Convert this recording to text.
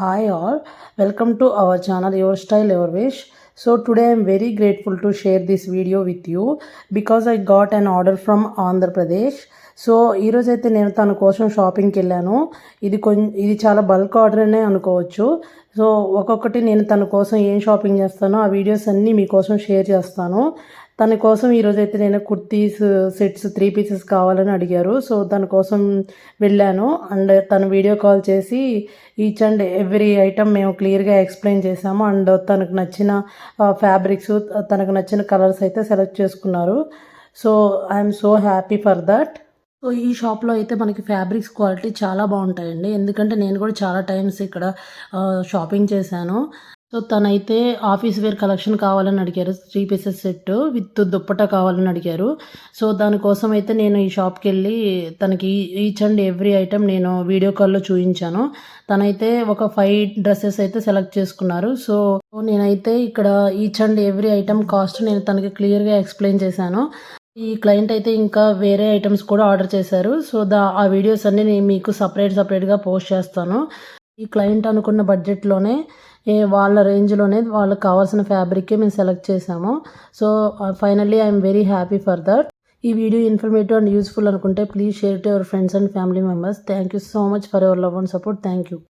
Hi all welcome to our channel your style your wish so today I'm very grateful to share this video with you because I got an order from Andhra Pradesh so ఈరోజైతే నేను తన కోసం షాపింగ్కి వెళ్ళాను. ఇది కొం ఇది చాలా బల్క్ ఆర్డర్ ఆర్డర్నే అనుకోవచ్చు. సో ఒక్కొక్కటి నేను తన కోసం ఏం షాపింగ్ చేస్తానో ఆ వీడియోస్ అన్నీ మీకోసం షేర్ చేస్తాను. తన కోసం ఈరోజు అయితే నేను కుర్తీస్ సెట్స్ త్రీ పీసెస్ కావాలని అడిగారు. సో తన కోసం వెళ్ళాను. అండ్ తను వీడియో కాల్ చేసి ఈచ్ అండ్ ఎవ్రీ ఐటమ్ మేము క్లియర్గా ఎక్స్ప్లెయిన్ చేసాము అండ్ తనకు నచ్చిన ఫ్యాబ్రిక్స్ తనకు నచ్చిన కలర్స్ అయితే సెలెక్ట్ చేసుకున్నారు. So I'm so happy for that. So ఈ షాప్లో అయితే మనకి ఫ్యాబ్రిక్స్ క్వాలిటీ చాలా బాగుంటాయండి. ఎందుకంటే నేను కూడా చాలా టైమ్స్ ఇక్కడ షాపింగ్ చేశాను. సో తనైతే ఆఫీస్ వేర్ కలెక్షన్ కావాలని అడిగారు three pieces set with dupatta కావాలని అడిగారు. సో దానికోసం అయితే నేను ఈ షాప్కి వెళ్ళి తనకి ఈచ్ అండ్ ఎవ్రీ ఐటెం నేను వీడియో కాల్లో చూపించాను తనైతే ఒక ఫైవ్ డ్రెస్సెస్ అయితే సెలెక్ట్ చేసుకున్నారు. సో నేనైతే ఇక్కడ each and every item cost నేను తనకి క్లియర్గా ఎక్స్ప్లెయిన్ చేశాను. ఈ క్లయింట్ అయితే ఇంకా వేరే ఐటమ్స్ కూడా ఆర్డర్ చేశారు. సో దా ఆ వీడియోస్ అన్నీ నేను మీకు సపరేట్ సపరేట్గా పోస్ట్ చేస్తాను. ఈ క్లయింట్ అనుకున్న బడ్జెట్లోనే వాళ్ళ రేంజ్లోనే వాళ్ళకి కావాల్సిన ఫ్యాబ్రిక్కే మేము సెలెక్ట్ చేసాము. So finally I'm very happy for that ఈ వీడియో ఇన్ఫర్మేటివ్ అండ్ యూస్ఫుల్ అనుకుంటే please share to your friends and family members thank you so much for your love and support thank you